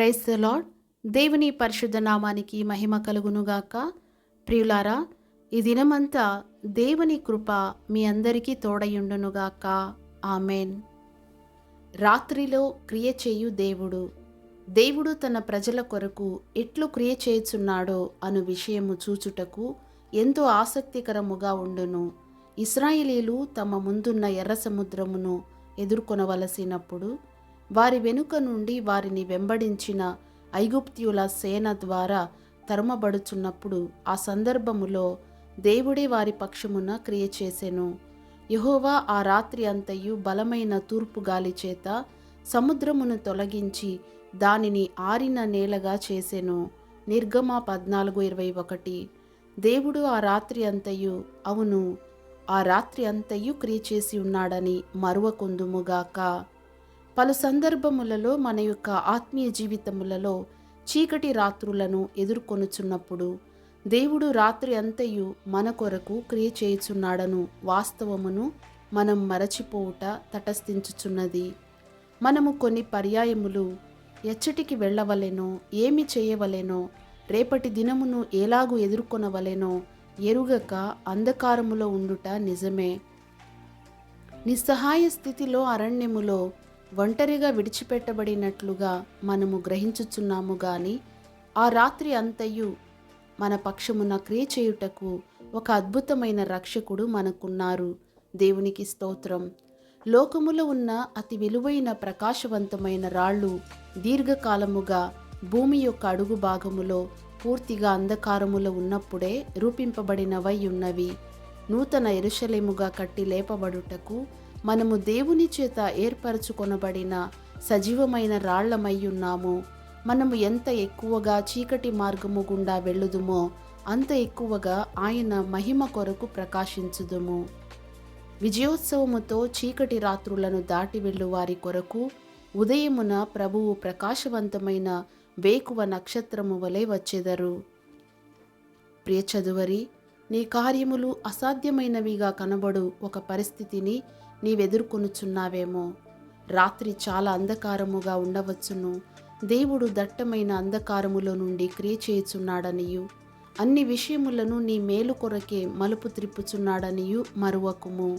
Price lord దేవుని పరిశుద్ధ నామానికి మహిమ కలుగునుగాక. ప్రియులారా ఈ దినమంతా దేవుని కృప మీ అందరికీ తోడయుండునుగాక. ఆమెన్. రాత్రిలో క్రియ చేయు దేవుడు. దేవుడు తన ప్రజల కొరకు ఎట్లు క్రియ చేయుచున్నాడో అను విషయము చూచుటకు ఎంతో ఆసక్తికరముగా ఉండును. ఇస్రాయేలీలు తమ ముందున్న ఎర్ర సముద్రమును ఎదుర్కొనవలసినప్పుడు వారి వెనుక నుండి వారిని వెంబడించిన ఐగుప్త్యుల సేన ద్వారా తరుమబడుచున్నప్పుడు ఆ సందర్భములో దేవుడే వారి పక్షమున క్రియ చేసెను. యహోవా ఆ రాత్రి అంతయు బలమైన తూర్పు గాలి చేత సముద్రమును తొలగించి దానిని ఆరిన నేలగా చేసెను. నిర్గమ పద్నాలుగు ఇరవై ఒకటి. దేవుడు ఆ రాత్రి అంతయు అవును ఆ రాత్రి అంతయు క్రియ చేసి ఉన్నాడని మరువకుందుముగాక పలు సందర్భములలో మన యొక్క ఆత్మీయ జీవితములలో చీకటి రాత్రులను ఎదుర్కొనుచున్నప్పుడు దేవుడు రాత్రి అంతయు మన కొరకు క్రియ చేయుచున్నాడను వాస్తవమును మనం మరచిపోవుట తటస్థించుచున్నది. మనము కొన్ని పర్యాయములు ఎచ్చటికి వెళ్ళవలెనో ఏమి చేయవలెనో రేపటి దినమును ఎలాగూ ఎదుర్కొనవలెనో ఎరుగక అంధకారములో ఉండుట నిజమే. నిస్సహాయ స్థితిలో అరణ్యములో ఒంటరిగా విడిచిపెట్టబడినట్లుగా మనము గ్రహించుచున్నాము గాని ఆ రాత్రి అంతయు మన పక్షమున క్రియ చేయుటకు ఒక అద్భుతమైన రక్షకుడు మనకున్నారు. దేవునికి స్తోత్రం. లోకములో ఉన్న అతి విలువైన ప్రకాశవంతమైన రాళ్ళు దీర్ఘకాలముగా భూమి యొక్క అడుగు భాగములో పూర్తిగా అంధకారములో ఉన్నప్పుడే రూపింపబడినవై ఉన్నవి. నూతన ఎరుషలేముగా కట్టి లేపబడుటకు మనము దేవుని చేత ఏర్పరచుకొనబడిన సజీవమైన రాళ్ళమై ఉన్నాము. మనము ఎంత ఎక్కువగా చీకటి మార్గము గుండా వెళ్ళుదుమో అంత ఎక్కువగా ఆయన మహిమ కొరకు ప్రకాశించుదుము. విజయోత్సవముతో చీకటి రాత్రులను దాటి వెళ్ళు వారి కొరకు ఉదయమున ప్రభువు ప్రకాశవంతమైన వేకువ నక్షత్రము వలె వచ్చెదరు. ప్రియ చదువరి నీ కార్యములు అసాధ్యమైనవిగా కనబడు ఒక పరిస్థితిని నీవెదుర్కొనుచున్నావేమో. రాత్రి చాలా అంధకారముగా ఉండవచ్చును. దేవుడు దట్టమైన అంధకారములో నుండి క్రియ చేయుచున్నాడనియు. అన్ని విషయములను నీ మేలు కొరకే మలుపు త్రిప్పుచున్నాడనియు మరువకుము.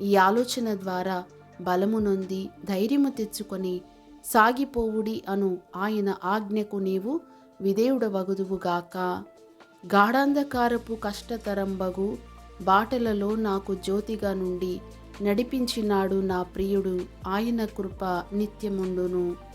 ఈ ఆలోచన ద్వారా బలము నొంది ధైర్యము తెచ్చుకొని సాగిపోవుడి అను ఆయన ఆజ్ఞకు నీవు విధేయుడవగుదువుగాక. గాఢాంధకారపు కష్టతరంబగు బాటలలో నాకు జ్యోతిగా నుండి నడిపించినాడు నా ప్రియుడు. ఆయన కృప నిత్యముండును.